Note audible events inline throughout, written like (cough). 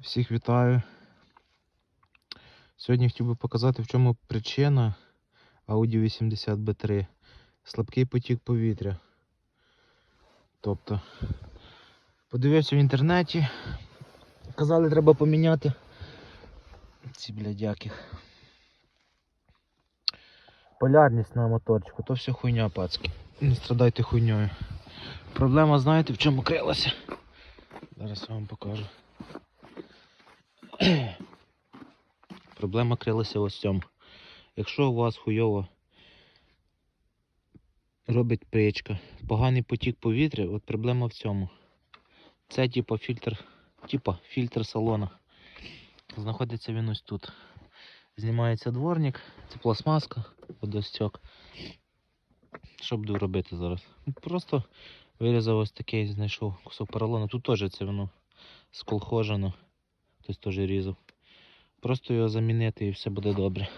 Всіх вітаю. Сьогодні хотів би показати, в чому причина Audi 80B3. Слабкий потік повітря. Тобто, подивився в інтернеті. Казали, треба поміняти ці блядяки. Полярність на моторчику, то все хуйня пацки. Не страдайте хуйньою. Проблема, знаєте, в чому крилася? Зараз я вам покажу. (clears throat) Проблема крилася ось в цьому. Якщо у вас хуйово робить печка, поганий потік повітря, от проблема в цьому. Це типа фільтр, типа фільтр салона. Знаходиться він ось тут. Знімається дворник, це пластмаска, водостьок. Що буду робити зараз? Просто вирізав ось такий, знайшов кусок поролону. Тут теж це воно сколхожено. Хтось теж різав. Просто його замінити і все буде добре.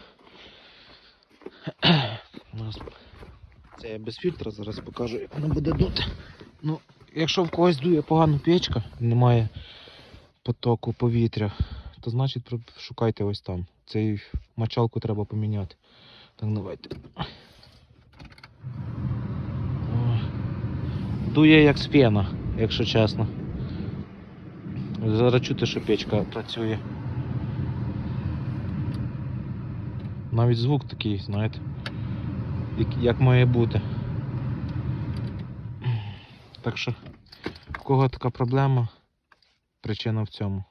Це я без фільтра зараз покажу, як воно буде дути. Ну, якщо в когось дує погано печка, немає потоку повітря, то значить шукайте ось там. Цей мочалку треба поміняти. Так, давайте. Дує як з пена, якщо чесно. Зараз чути, що печка працює. Навіть звук такий, знаєте, як, має бути. Так що, в кого така проблема, причина в цьому.